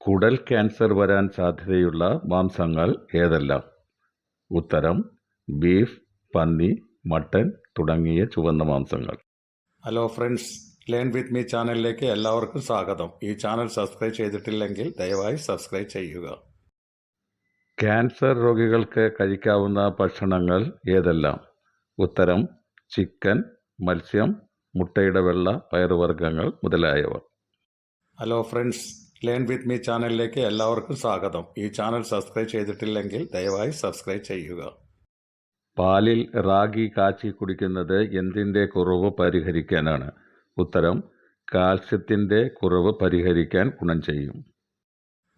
കുടൽ ക്യാൻസർ വരാൻ സാധ്യതയുള്ള മാംസങ്ങൾ ഏതെല്ലാം? ഉത്തരം ബീഫ് പന്നി മട്ടൻ തുടങ്ങിയ ചുവന്ന മാംസങ്ങൾ. Hello friends learn with me ചാനലിലേക്ക് എല്ലാവർക്കും സ്വാഗതം. ഈ ചാനൽ സബ്സ്ക്രൈബ് ചെയ്തിട്ടില്ലെങ്കിൽ ദയവായി സബ്സ്ക്രൈബ് ചെയ്യുക. ക്യാൻസർ രോഗികൾക്ക് കഴിക്കാവുന്ന ഭക്ഷണങ്ങൾ ഏതെല്ലാം? ഉത്തരം ചിക്കൻ മത്സ്യം മുട്ടയുടെ വെള്ള പയറുവർഗങ്ങൾ മുതലായവ. Hello friends learn with me ചാനലിലേക്ക് എല്ലാവർക്കും സ്വാഗതം. ഈ ചാനൽ സബ്സ്ക്രൈബ് ചെയ്തിട്ടില്ലെങ്കിൽ ദയവായി സബ്സ്ക്രൈബ് ചെയ്യുക. പാലിൽ റാഗി കാച്ചി കുടിക്കുന്നത് എന്തിന്റെ കുറവ് പരിഹരിക്കാനാണ്? ഉത്തരം കാൽസ്യത്തിന്റെ കുറവ് പരിഹരിക്കാൻ ഗുണം ചെയ്യും.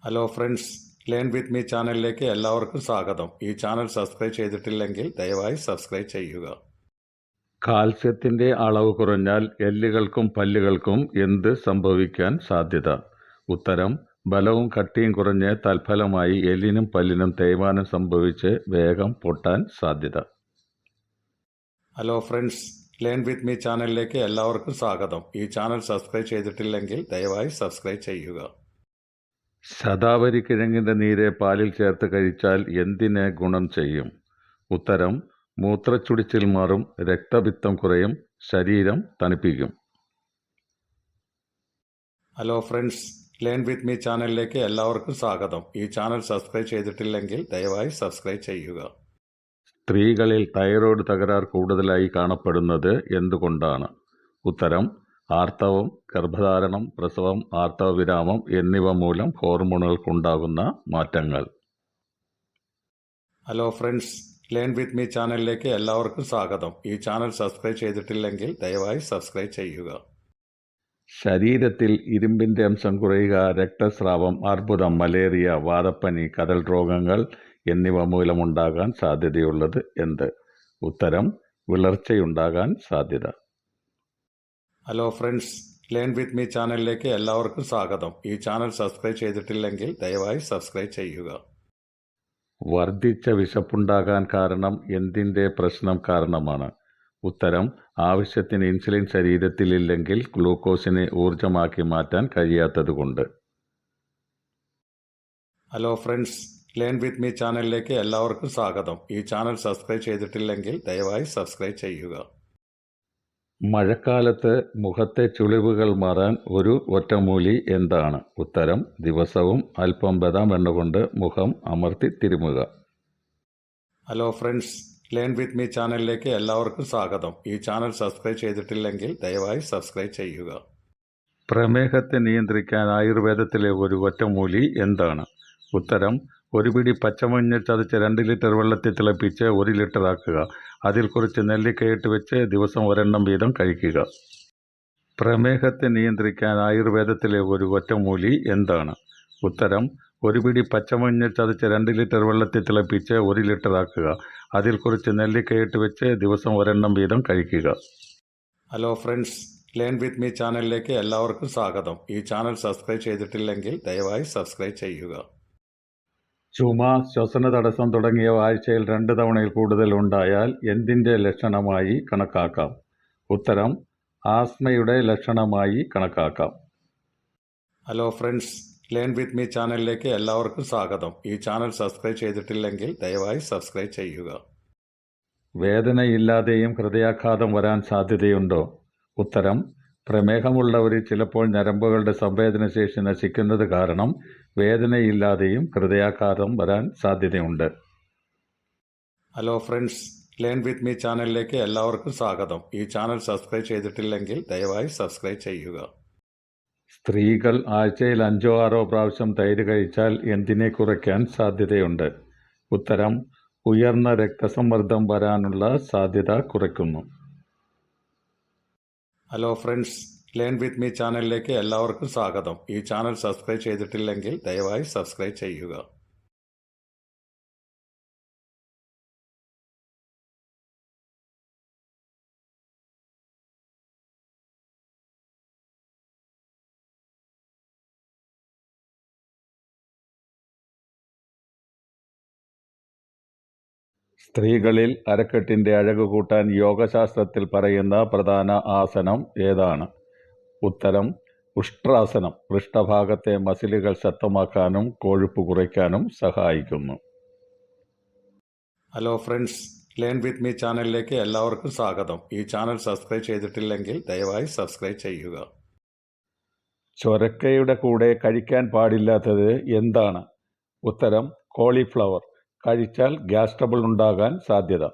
Hello friends learn with me ചാനലിലേക്ക് എല്ലാവർക്കും സ്വാഗതം. ഈ ചാനൽ സബ്സ്ക്രൈബ് ചെയ്തിട്ടില്ലെങ്കിൽ ദയവായി സബ്സ്ക്രൈബ് ചെയ്യുക. കാൽസ്യത്തിന്റെ അളവ് കുറഞ്ഞാൽ എല്ലുകൾക്കും പല്ലുകൾക്കും എന്ത് സംഭവിക്കാൻ സാധ്യത? ഉത്തരം ബലവും കട്ടിയും കുറഞ്ഞ് തൽഫലമായി എല്ലിനും പല്ലിനും തേയ്മാനം സംഭവിച്ച് വേഗം പൊട്ടാൻ സാധ്യത. Hello friends learn with me ചാനലിലേക്ക് എല്ലാവർക്കും സ്വാഗതം. ഈ ചാനൽ സബ്സ്ക്രൈബ് ചെയ്തിട്ടില്ലെങ്കിൽ ദയവായി സബ്സ്ക്രൈബ് ചെയ്യുക. ശതാവരി കിഴങ്ങിന്റെ നീര് പാലിൽ ചേർത്ത് കഴിച്ചാൽ എന്തിന് ഗുണം ചെയ്യും? ഉത്തരം മൂത്രച്ചുടിച്ചിൽ മാറും രക്തപിത്തം കുറയും ശരീരം തണുപ്പിക്കും. Hello friends learn with me ചാനലിലേക്ക് എല്ലാവർക്കും സ്വാഗതം. ഈ ചാനൽ സബ്സ്ക്രൈബ് ചെയ്തിട്ടില്ലെങ്കിൽ ദയവായി സബ്സ്ക്രൈബ് ചെയ്യുക. സ്ത്രീകളിൽ തൈറോയ്ഡ് തകരാർ കൂടുതലായി കാണപ്പെടുന്നത് എന്തുകൊണ്ടാണ്? ഉത്തരം ആർത്തവം ഗർഭധാരണം പ്രസവം ആർത്തവവിരാമം എന്നിവ മൂലം ഹോർമോണുകൾക്കുണ്ടാകുന്ന മാറ്റങ്ങൾ. Hello friends learn with me ചാനലിലേക്ക് എല്ലാവർക്കും സ്വാഗതം. ഈ ചാനൽ സബ്സ്ക്രൈബ് ചെയ്തിട്ടില്ലെങ്കിൽ ദയവായി സബ്സ്ക്രൈബ് ചെയ്യുക. ശരീരത്തിൽ ഇരുമ്പിന്റെ അംശം കുറയുക രക്തസ്രാവം അർബുദം മലേറിയ വാതപ്പനി കടൽ രോഗങ്ങൾ എന്നിവ മൂലമുണ്ടാകാൻ സാധ്യതയുള്ളത് എന്ത്? ഉത്തരം വിളർച്ചയുണ്ടാകാൻ സാധ്യത. Hello friends learn with me ചാനലിലേക്ക് എല്ലാവർക്കും സ്വാഗതം. ഈ ചാനൽ സബ്സ്ക്രൈബ് ചെയ്തിട്ടില്ലെങ്കിൽ ദയവായി സബ്സ്ക്രൈബ് ചെയ്യുക. വർദ്ധിച്ച വിശപ്പുണ്ടാകാൻ കാരണം എന്തിന്റെ പ്രശ്നം കാരണമാണ്? ഉത്തരം ആവശ്യത്തിന് ഇൻസുലിൻ ശരീരത്തിലില്ലെങ്കിൽ ഗ്ലൂക്കോസിനെ ഊർജമാക്കി മാറ്റാൻ കഴിയാത്തതുകൊണ്ട്. Hello friends learn with me ചാനലിലേക്ക് എല്ലാവർക്കും സ്വാഗതം. ഈ ചാനൽ സബ്സ്ക്രൈബ് ചെയ്തിട്ടില്ലെങ്കിൽ ദയവായി സബ്സ്ക്രൈബ് ചെയ്യുക. മഴക്കാലത്ത് മുഖത്തെ ചുളിവുകൾ മാറാൻ ഒരു ഒറ്റമൂലി എന്താണ്? ഉത്തരം ദിവസവും അല്പം ബദാം എണ്ണ കൊണ്ട് മുഖം അമർത്തി തിരുമുക. Hello friends learn with me ചാനലിലേക്ക് എല്ലാവർക്കും സ്വാഗതം. ഈ ചാനൽ സബ്സ്ക്രൈബ് ചെയ്തിട്ടില്ലെങ്കിൽ ദയവായി സബ്സ്ക്രൈബ് ചെയ്യുക. പ്രമേഹത്തെ നിയന്ത്രിക്കാൻ ആയുർവേദത്തിലെ ഒരു ഒറ്റമൂലി എന്താണ്? ഉത്തരം ഒരു പിടി പച്ചമഞ്ഞൾ ചതച്ച് രണ്ട് ലിറ്റർ വെള്ളത്തിൽ തിളപ്പിച്ച് ഒരു ലിറ്റർ ആക്കുക. അതിൽ കുറച്ച് നെല്ലിക്കയിട്ട് വെച്ച് ദിവസം ഒരെണ്ണം വീതം കഴിക്കുക. പ്രമേഹത്തെ നിയന്ത്രിക്കാൻ ആയുർവേദത്തിലെ ഒരു ഒറ്റമൂലി എന്താണ്? ഉത്തരം ഒരു പിടി പച്ചമഞ്ഞൾ ചതച്ച് രണ്ട് ലിറ്റർ വെള്ളത്തിൽ തിളപ്പിച്ച് ഒരു ലിറ്റർ ആക്കുക. അതിൽ കുറച്ച് നെല്ലിക്കയിട്ട് വെച്ച് ദിവസം ഒരെണ്ണം വീതം കഴിക്കുക. Hello friends learn with me ചാനലിലേക്ക് എല്ലാവർക്കും സ്വാഗതം. ഈ ചാനൽ സബ്സ്ക്രൈബ് ചെയ്തിട്ടില്ലെങ്കിൽ ദയവായി സബ്സ്ക്രൈബ് ചെയ്യുക. ചുമ ശ്വസന തടസ്സം തുടങ്ങിയ ആഴ്ചയിൽ രണ്ട് തവണയിൽ കൂടുതൽ ഉണ്ടായാൽ എന്തിന്റെ ലക്ഷണമായി കണക്കാക്കാം? ഉത്തരം ആസ്മയുടെ ലക്ഷണമായി കണക്കാക്കാം. Hello friends learn with me ചാനലിലേക്ക് എല്ലാവർക്കും സ്വാഗതം. ഈ ചാനൽ സബ്സ്ക്രൈബ് ചെയ്തിട്ടില്ലെങ്കിൽ ദയവായി സബ്സ്ക്രൈബ് ചെയ്യുക. വേദനയില്ലാതെയും ഹൃദയാഘാതം വരാൻ സാധ്യതയുണ്ടോ? ഉത്തരം പ്രമേഹമുള്ളവരിൽ ചിലപ്പോൾ ഞരമ്പുകളുടെ സംവേദനശേഷി നശിക്കുന്നത് കാരണം വേദനയില്ലാതെയും ഹൃദയാഘാതം വരാൻ സാധ്യതയുണ്ട്. Hello friends learn with me ചാനലിലേക്ക് എല്ലാവർക്കും സ്വാഗതം. ഈ ചാനൽ സബ്സ്ക്രൈബ് ചെയ്തിട്ടില്ലെങ്കിൽ ദയവായി സബ്സ്ക്രൈബ് ചെയ്യുക. സ്ത്രീകൾ ആഴ്ചയിൽ അഞ്ചോ ആറോ പ്രാവശ്യം തൈര് കഴിച്ചാൽ എന്തിനെ കുറയ്ക്കാൻ സാധ്യതയുണ്ട്? ഉത്തരം ഉയർന്ന രക്തസമ്മർദ്ദം വരാനുള്ള സാധ്യത കുറയ്ക്കുന്നു. Hello friends learn with me ചാനലിലേക്ക് എല്ലാവർക്കും സ്വാഗതം. ഈ ചാനൽ സബ്സ്ക്രൈബ് ചെയ്തിട്ടില്ലെങ്കിൽ ദയവായി സബ്സ്ക്രൈബ് ചെയ്യുക. സ്ത്രീകളിൽ അരക്കെട്ടിന്റെ അഴക് കൂട്ടാൻ യോഗശാസ്ത്രത്തിൽ പറയുന്ന പ്രധാന ആസനം ഏതാണ്? ഉത്തരം ഉഷ്ട്രാസനം. പൃഷ്ഠഭാഗത്തെ മസിലുകൾ ശക്തമാക്കാനും കൊഴുപ്പ് കുറയ്ക്കാനും സഹായിക്കുന്നു. Hello friends learn with me ചാനലിലേക്ക് എല്ലാവർക്കും സ്വാഗതം. ഈ ചാനൽ സബ്സ്ക്രൈബ് ചെയ്തിട്ടില്ലെങ്കിൽ ദയവായി സബ്സ്ക്രൈബ് ചെയ്യുക. ചൊരക്കയുടെ കൂടെ കഴിക്കാൻ പാടില്ലാത്തത് എന്താണ്? ഉത്തരം കോളിഫ്ലവർ. കഴിച്ചാൽ ഗ്യാസ് ട്രബിൾ ഉണ്ടാകാൻ സാധ്യത.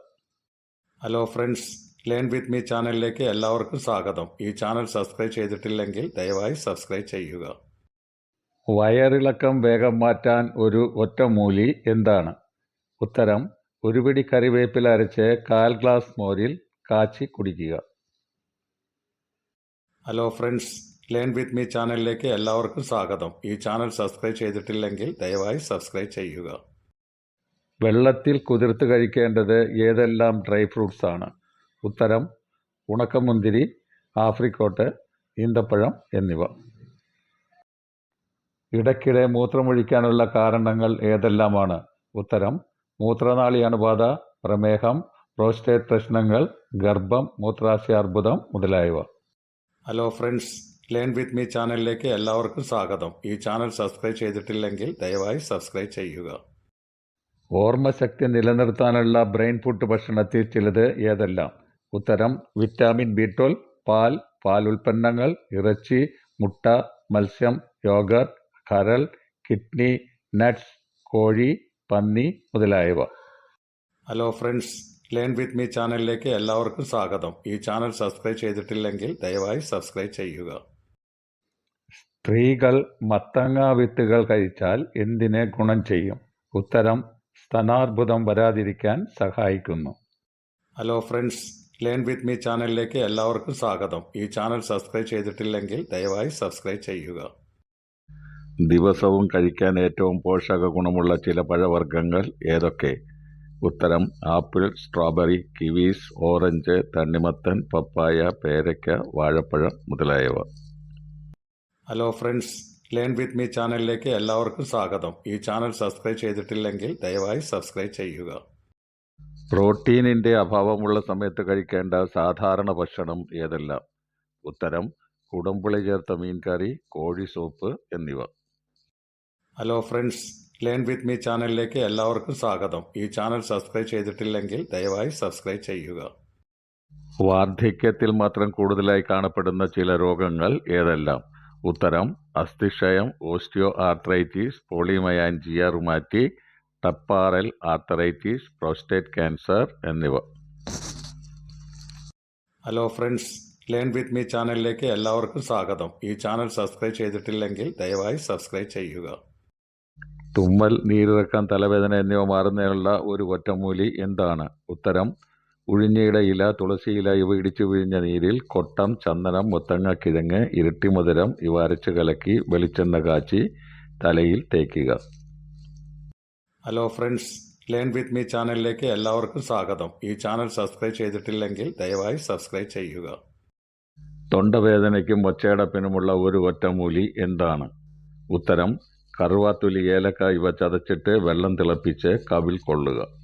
Hello friends learn with me ചാനലിലേക്ക് എല്ലാവർക്കും സ്വാഗതം. ഈ ചാനൽ സബ്സ്ക്രൈബ് ചെയ്തിട്ടില്ലെങ്കിൽ ദയവായി സബ്സ്ക്രൈബ് ചെയ്യുക. വയറിളക്കം വേഗം മാറ്റാൻ ഒരു ഒറ്റമൂലി എന്താണ്? ഉത്തരം ഒരു പിടി കറിവേപ്പില അരച്ച് കാൽ ഗ്ലാസ് മോരിൽ കാച്ചി കുടിക്കുക. Hello friends learn with me ചാനലിലേക്ക് എല്ലാവർക്കും സ്വാഗതം. ഈ ചാനൽ സബ്സ്ക്രൈബ് ചെയ്തിട്ടില്ലെങ്കിൽ ദയവായി സബ്സ്ക്രൈബ് ചെയ്യുക. വെള്ളത്തിൽ കുതിർത്ത് കഴിക്കേണ്ടത് ഏതെല്ലാം ഡ്രൈ ഫ്രൂട്ട്സ് ആണ്? ഉത്തരം ഉണക്കമുന്തിരി ആഫ്രിക്കോട്ട് ഈന്തപ്പഴം എന്നിവ. ഇടയ്ക്കിടെ മൂത്രമൊഴിക്കാനുള്ള കാരണങ്ങൾ ഏതെല്ലാമാണ്? ഉത്തരം മൂത്രനാളി അണുബാധ പ്രമേഹം പ്രോസ്റ്റേറ്റ് പ്രശ്നങ്ങൾ ഗർഭം മൂത്രാശയ അർബുദം മുതലായവ. Hello friends learn with me ചാനലിലേക്ക് എല്ലാവർക്കും സ്വാഗതം. ഈ ചാനൽ സബ്സ്ക്രൈബ് ചെയ്തിട്ടില്ലെങ്കിൽ ദയവായി സബ്സ്ക്രൈബ് ചെയ്യുക. ഓർമ്മശക്തി നിലനിർത്താനുള്ള ബ്രെയിൻ ഫുഡ് ഭക്ഷണത്തിൽ ചിലത് ഏതെല്ലാം? ഉത്തരം വിറ്റാമിൻ ബി ട്വൽവ് പാൽ പാൽ ഉൽപ്പന്നങ്ങൾ ഇറച്ചി മുട്ട മത്സ്യം യോഗർട്ട് കരൾ കിഡ്നി നട്ട്സ് കോഴി പന്നി മുതലായവ. Hello friends learn with me ചാനലിലേക്ക് എല്ലാവർക്കും സ്വാഗതം. ഈ ചാനൽ സബ്സ്ക്രൈബ് ചെയ്തിട്ടില്ലെങ്കിൽ ദയവായി സബ്സ്ക്രൈബ് ചെയ്യുക. സ്ത്രീകൾ മത്തങ്ങ വിത്തുകൾ കഴിച്ചാൽ എന്തിനെ ഗുണം ചെയ്യും? ഉത്തരം സ്തനാർബുദം വരാതിരിക്കാൻ സഹായിക്കുന്നു. Hello friends learn with me ചാനലിലേക്ക് എല്ലാവർക്കും സ്വാഗതം. ഈ ചാനൽ സബ്സ്ക്രൈബ് ചെയ്തിട്ടില്ലെങ്കിൽ ദയവായി സബ്സ്ക്രൈബ് ചെയ്യുക. ദിവസവും കഴിക്കാൻ ഏറ്റവും പോഷക ഗുണമുള്ള ചില പഴവർഗങ്ങൾ ഏതൊക്കെ? ഉത്തരം ആപ്പിൾ സ്ട്രോബെറി കിവീസ് ഓറഞ്ച് തണ്ണിമത്തൻ പപ്പായ പേരയ്ക്ക വാഴപ്പഴം മുതലായവ. Hello friends learn with me ചാനലിലേക്ക് എല്ലാവർക്കും സ്വാഗതം. ഈ ചാനൽ സബ്സ്ക്രൈബ് ചെയ്തിട്ടില്ലെങ്കിൽ ദയവായി സബ്സ്ക്രൈബ് ചെയ്യുക. പ്രോട്ടീനിന്റെ അഭാവമുള്ള സമയത്ത് കഴിക്കേണ്ട സാധാരണ ഭക്ഷണം ഏതെല്ലാം? ഉത്തരം കുടംപുളി ചേർത്ത മീൻകറി കോഴി സൂപ്പ് എന്നിവ. Hello friends learn with me ചാനലിലേക്ക് എല്ലാവർക്കും സ്വാഗതം. ഈ ചാനൽ സബ്സ്ക്രൈബ് ചെയ്തിട്ടില്ലെങ്കിൽ ദയവായി സബ്സ്ക്രൈബ് ചെയ്യുക. വാർദ്ധക്യത്തിൽ മാത്രം കൂടുതലായി കാണപ്പെടുന്ന ചില രോഗങ്ങൾ ഏതെല്ലാം? ഉത്തരം അസ്ഥിക്ഷയം osteoarthritis polymyalgia rheumatica temporal arteritis prostate cancer എന്നിവ. Hello friends learn with me ചാനലിലേക്ക് എല്ലാവർക്കും സ്വാഗതം. ഈ ചാനൽ സബ്സ്ക്രൈബ് ചെയ്തിട്ടില്ലെങ്കിൽ ദയവായി സബ്സ്ക്രൈബ് ചെയ്യുക. തുമ്മൽ നീരിറക്കം തലവേദന എന്നിവ മാറുന്നതിനുള്ള ഒരു ഒറ്റമൂലി എന്താണ്? ഉത്തരം ഉഴിഞ്ഞയുടെ ഇല തുളസിയില ഇവ ഇടിച്ചു പിഴിഞ്ഞ നീരിൽ കൊട്ടം ചന്ദനം മുത്തങ്ങ കിഴങ്ങ് ഇരട്ടിമധുരം ഇവ അരച്ച് കലക്കി വെളിച്ചെണ്ണ കാച്ചി തലയിൽ തേക്കുക. Hello friends learn with me ചാനലിലേക്ക് എല്ലാവർക്കും സ്വാഗതം. ഈ ചാനൽ സബ്സ്ക്രൈബ് ചെയ്തിട്ടില്ലെങ്കിൽ ദയവായി സബ്സ്ക്രൈബ് ചെയ്യുക. തൊണ്ടവേദനയ്ക്കും ഒച്ചയടപ്പിനുമുള്ള ഒരു ഒറ്റമൂലി എന്താണ്? ഉത്തരം കറുവാത്തുലി ഏലക്ക ഇവ ചതച്ചിട്ട് വെള്ളം തിളപ്പിച്ച് കവിൽ കൊള്ളുക.